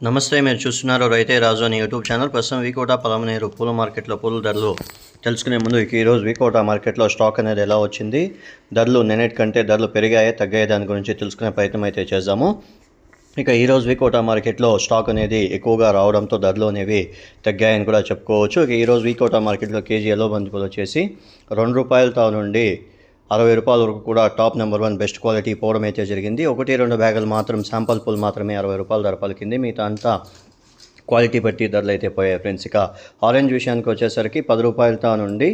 నమస్తే మీరు చూస్తున్నారు రైతే రాజు అని యూట్యూబ్ ఛానల్. ప్రస్తుతం వికోట పలమనేరు పూల మార్కెట్లో పూల ధరలు తెలుసుకునే ముందు ఇక ఈరోజు వికోట మార్కెట్లో స్టాక్ అనేది ఎలా వచ్చింది ధరలు నిన్నటి కంటే ధరలు పెరిగాయా తగ్గాయా దాని గురించి తెలుసుకునే ప్రయత్నం అయితే చేద్దాము. ఇక ఈరోజు వికోట మార్కెట్లో స్టాక్ అనేది ఎక్కువగా రావడంతో ధరలు అనేవి తగ్గాయని కూడా చెప్పుకోవచ్చు. ఇక ఈరోజు వికోట మార్కెట్లో కేజీ ఎల్లో బంతిపూలు వచ్చేసి రెండు రూపాయలతో నుండి అరవై రూపాయల వరకు కూడా top number one best quality పోవడం అయితే జరిగింది. ఒకటి రెండు బ్యాగులు మాత్రం శాంపల్ పూల్ మాత్రమే అరవై రూపాయల ధర పలికింది. మిగతా అంతా క్వాలిటీ బట్టి ధరలు అయితే పోయాయి ఫ్రెండ్స్. ఇక ఆరెంజ్ విషయానికి వచ్చేసరికి పది రూపాయలతో నుండి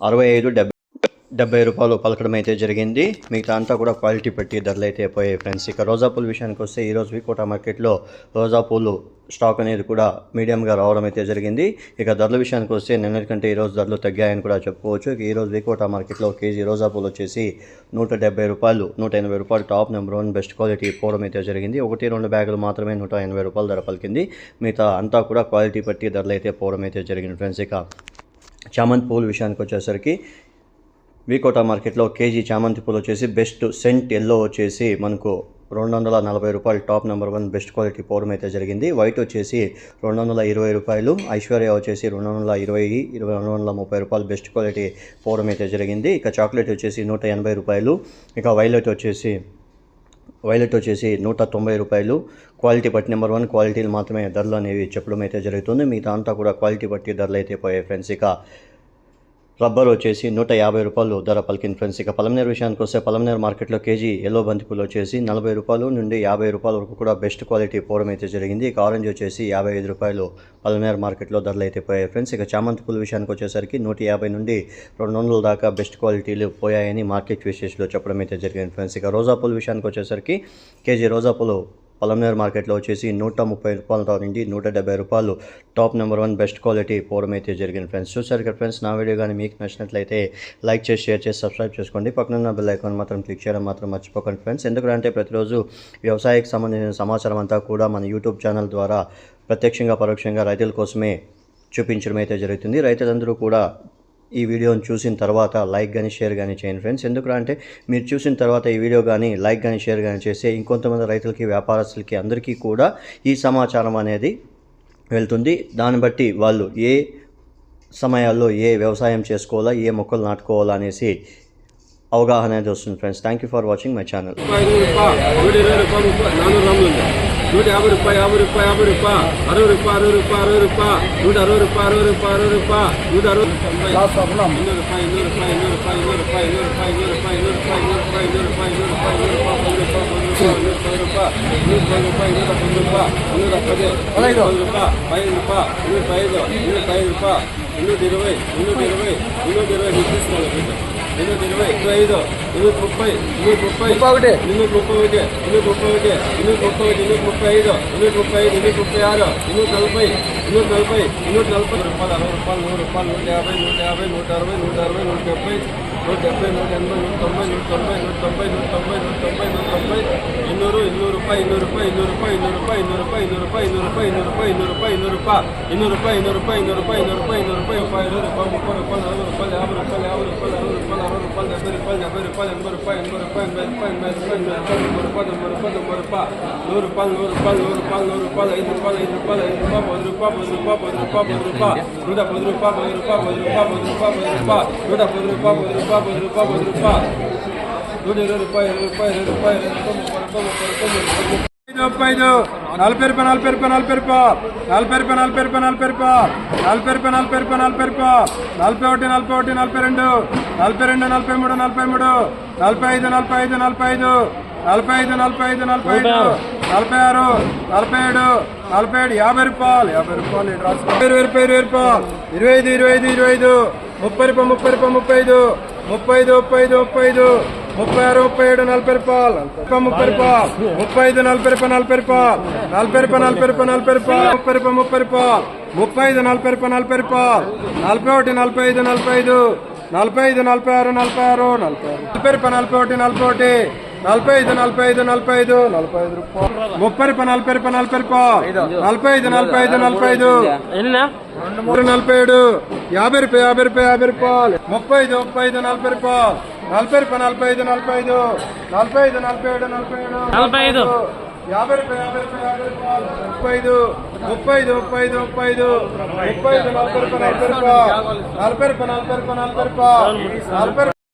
అరవై ఐదు డెబ్బై రూపాయలు పలకడం అయితే జరిగింది. మిగతా అంతా కూడా క్వాలిటీ పెట్టి ధరలు అయితే పోయాయి ఫ్రెండ్స్. ఇక రోజా పూల విషయానికి వస్తే ఈరోజు వికోట మార్కెట్లో రోజా పూలు స్టాక్ అనేది కూడా మీడియంగా రావడం అయితే జరిగింది. ఇక ధరల విషయానికి వస్తే నిన్నటి కంటే ఈరోజు ధరలు తగ్గాయని కూడా చెప్పుకోవచ్చు. ఇక ఈరోజు వికోట మార్కెట్లో కేజీ రోజా పూలు వచ్చేసి నూట డెబ్బై రూపాయలు నూట ఎనభై రూపాయలు top number one best quality పోవడం అయితే జరిగింది. ఒకటి రెండు బ్యాగులు మాత్రమే నూట ఎనభై రూపాయలు ధర పలికింది. మిగతా అంతా కూడా క్వాలిటీ బట్టి ధరలు అయితే పోవడం అయితే జరిగింది ఫ్రెండ్స్. ఇక చామంతి పూల విషయానికి వచ్చేసరికి వీకోట మార్కెట్లో కేజీ చామంతి పూలు వచ్చేసి బెస్ట్ సెంట్ ఎల్లో వచ్చేసి మనకు రెండు వందల నలభై రూపాయలు top number one best quality పోవడం అయితే జరిగింది. వైట్ వచ్చేసి రెండు వందల ఇరవై రూపాయలు ఐశ్వర్య వచ్చేసి రెండు వందల ఇరవై ఇరవై రెండు వందల ముప్పై రూపాయలు బెస్ట్ క్వాలిటీ పోవడం అయితే జరిగింది. ఇక చాక్లెట్ వచ్చేసి నూట ఎనభై రూపాయలు ఇక వైలెట్ వచ్చేసి వైలెట్ వచ్చేసి నూట తొంభై రూపాయలు. క్వాలిటీ బట్టి నెంబర్ వన్ క్వాలిటీలు మాత్రమే ధరలు అనేవి చెప్పడం అయితే జరుగుతుంది. మిగతా అంతా కూడా క్వాలిటీ బట్టి ధరలు అయితే పోయాయి ఫ్రెండ్స్. ఇక రబ్బర్ వచ్చేసి నూట యాభై రూపాయలు ధర పలికింది ఫ్రెండ్స్. ఇక పలమనేరు విషయానికి వస్తే పలమనేరు మార్కెట్లో కేజీ ఎల్లో బంతిపూలు వచ్చేసి నలభై రూపాయలు నుండి యాభై రూపాయల వరకు కూడా బెస్ట్ క్వాలిటీ పోవడం అయితే జరిగింది. ఇక ఆరెంజ్ వచ్చేసి యాభై ఐదు రూపాయలు పలమనేరు మార్కెట్లో ధరలు అయితే పోయాయి ఫ్రెండ్స్. ఇక చామంతి పూల విషయానికి వచ్చేసరికి నూట యాభై నుండి రెండు వందల దాకా బెస్ట్ క్వాలిటీలు పోయాయని మార్కెట్ విశేషాలు చెప్పడం అయితే జరిగింది ఫ్రెండ్స్. ఇక రోజా పూల విషయానికి వచ్చేసరికి కేజీ రోజా పూలు పలమనేరు మార్కెట్లో వచ్చేసి నూట ముప్పై రూపాయలతో నుండి నూట డెబ్బై రూపాయలు. Top number one best quality పోవడం అయితే జరిగింది ఫ్రెండ్స్. చూసారు కదా ఫ్రెండ్స్ నా వీడియో కానీ మీకు నచ్చినట్లయితే లైక్ చేసి షేర్ చేసి సబ్స్క్రైబ్ చేసుకోండి. పక్కన ఉన్న బెల్ ఐకాన్ మాత్రం క్లిక్ చేయడం మాత్రం మర్చిపోకండి ఫ్రెండ్స్. ఎందుకంటే ప్రతిరోజు వ్యవసాయకు సంబంధించిన సమాచారం అంతా కూడా మన యూట్యూబ్ ఛానల్ ద్వారా ప్రత్యక్షంగా పరోక్షంగా రైతుల కోసమే చూపించడం అయితే జరుగుతుంది. రైతులందరూ కూడా ఈ వీడియోని చూసిన తర్వాత లైక్ కానీ షేర్ కానీ చేయండి ఫ్రెండ్స్. ఎందుకంటే మీరు చూసిన తర్వాత ఈ వీడియో కానీ లైక్ కానీ షేర్ కానీ చేస్తే ఇంకొంతమంది రైతులకి వ్యాపారస్తులకి అందరికీ కూడా ఈ సమాచారం అనేది వెళ్తుంది. దాన్ని బట్టి వాళ్ళు ఏ సమయాల్లో ఏ వ్యవసాయం చేసుకోవాలా ఏ మొక్కలు నాటుకోవాలా అనేసి అవగాహన అనేది వస్తుంది friends. Thank you for watching my channel నూట యాభై రూపాయి యాభై రూపాయి యాభై రూపాయలు అరవై రూపాయి అరవై రూపాయి అరవై రూపాయి నూట అరవై రూపాయి అరవై రూపాయి అరవై రూపాయి నూట అరవై తొంభై ఎన్నో రూపాయి ఎన్నో రూపాయి ఎన్నో రూపాయి ఎన్నో రూపాయి ఎన్నో రూపాయి ఎన్నో రూపాయి ఎన్నో రూపాయి ఎన్నో రూపాయి ఎన్నో రూపాయి ఎన్నో రూపాయి ఎన్నో రూపాయి ఎన్నో రూపాయి ఎన్నో రూపాయి ఎన్నో రూపాయి ఎన్నో రూపాయలు ఎన్నో రూపాయలు ఎన్నో పది పది రూపాయలు ఇరవై రూపాయి ఎన్నో ఇరవై ఎన్నో ఇరవై ఎన్నో ఇరవై తీసుకోవాలి ఇరవై ఎన్నో ఐదు ఎన్నో ముప్పై ఎన్నో ముప్పై ఒకటి. ఎన్నో ముప్పై ఒకటి ఎన్నో ముప్పై ఒకటి ఎన్నో ముప్పై ఒకటి ఎన్నో ముప్పై ఐదు ఎన్నో ముప్పై ఐదు ఎన్నో ముప్పై ఆరు ఎన్నో నలభై ఎన్నో నలభై నలభై రూపాయలు అరవై రూపాయలు నూరు రూపాయలు నూట యాభై నూట యాభై నూట అరవై నూట అరవై నూట డెబ్బై నూట డెబ్బై నూట ఎనభై నూట తొంభై నూట తొంభై నూట తొంభై నూట తొంభై నూట తొంభై నూట తొంభై ఎన్నూరు ఎన్నూరు రూపాయి ఎన్నూరు రూపాయి ఎన్నూరు రూపాయి ఎన్నూరు రూపాయి ఎన్నూరు రూపాయి ఎన్నూరు రూపాయి ఎన్నూరు రూపాయి ఎన్నూరు రూపాయి ఎన్నూరు రూపాయి ఎన్నూరు రూపాయి ఎన్నూరు రూపాయి ఎన్నూరు రూపాయి ఎన్నూరు రూపాయి ఎన్నూరు రూపాయి ఎన్నూరు రూపాయి ఇరవై రూపాయలు ముప్పై రూపాయలు నలభై రూపాయలు యాభై రూపాయలు యాభై రూపాయలు అరవై రూపాయలు అరవై రూపాయలు డెబ్బై రూపాయలు డెబ్బై రూపాయలు ఎనభై రూపాయలు ఎనభై రూపాయలు ఎనభై రూపాయలు ఎనభై రూపాయలు ఎనభై రూపాయలు తొంభై రూపాయలు తొంభై రూపాయలు నూరు రూపాయలు నూరు రూపాయలు నూరు రూపాయలు నూరు రూపాయలు ఐదు రూపాయలు ఐదు రూపాయలు ఐదు రూపాయలు పది రూపాయలు పది రూపాయలు పది రూపాయలు పది రూపాయలు నూట పది రూపాయలు పది రూపాయలు పది రూపాయలు పది రూపాయలు పది రూపాయలు నూట పది రూపాయలు పది రూపాయలు పది రూపాయలు నూట ఇరవై రూపాయలు ఇరవై రూపాయలు ఇరవై రూపాయలు ఇరవై రూపాయలు ముప్పై రూపాయలు ముప్పై రూపాయలు ముప్పై ఐదు నలభై రూపాయలు నలభై రూపాయలు నలభై రూపాయలు నలభై రూపాయలు నలభై రూపాయలు నలభై రూపాయలు నలభై రూపాయలు నలభై రూపాయలు నలభై రూపాయలు నలభై రూపాయలు నలభై ఒకటి నలభై ఒకటి నలభై రెండు నలభై రెండు నలభై మూడు నలభై మూడు నలభై ఐదు నలభై ఐదు నలభై ఐదు నలభై ఐదు నలభై ఐదు నలభై ఐదు నలభై ఆరు నలభై ఏడు నలభై ఏడు యాభై రూపాయలు యాభై రూపాయలు. ఇరవై రూపాయలు ఇరవై రూపాయలు. ఇరవై ఐదు ఇరవై ఐదు ఇరవై ఐదు. ముప్పై రూపాయలు ముప్పై రూపాయలు ముప్పై ఐదు. ముప్పై ఐదు ముప్పై ఐదు ముప్పై ఐదు. ముప్పై ఆరు ముప్పై ఏడు నలభై రూపాయలు ముప్పై రూపాయలు. ముప్పై ఐదు నలభై రూపాయలు నలభై రూపాయలు. నలభై రూపాయలు నలభై రూపాయలు నలభై రూపాయలు. ముప్పై రూపాయలు ముప్పై రూపాయలు. ముప్పై ఐదు నలభై రూపాయలు నలభై రూపాయలు. నలభై ఒకటి నలభై ఐదు నలభై ఐదు. నలభై ఐదు నలభై ఆరు నలభై ఆరు నలభై ఆరు. నలభై రూపాయలు నలభై ఒకటి నలభై ఒకటి. నలభై ఐదు నలభై ఐదు నలభై ఐదు. నలభై ఐదు రూపాయలు. ముప్పై రూపాయలు నలభై రూపాయలు నలభై రూపాయలు. నలభై ఐదు నలభై ఐదు నలభై ఐదు. మూడు నలభై ఏడు. యాభై రూపాయలు యాభై రూపాయలు యాభై రూపాయలు. ముప్పై ఐదు ముప్పై ఐదు నలభై రూపాయలు. నలభై రూపాయలు నలభై ఐదు నలభై ఐదు. నలభై ఐదు నలభై ఏడు నలభై ఏడు. నలభై ఐదు. యాభై రూపాయలు యాభై రూపాయలు యాభై రూపాయలు. ముప్పై ఐదు ముప్పై ఐదు ముప్పై ఐదు ముప్పై ఐదు. ముప్పై ఐదు నలభై రూపాయలు నలభై రూపాయలు. నలభై రూపాయలు నలభై రూపాయలు నలభై రూపాయలు. నలభై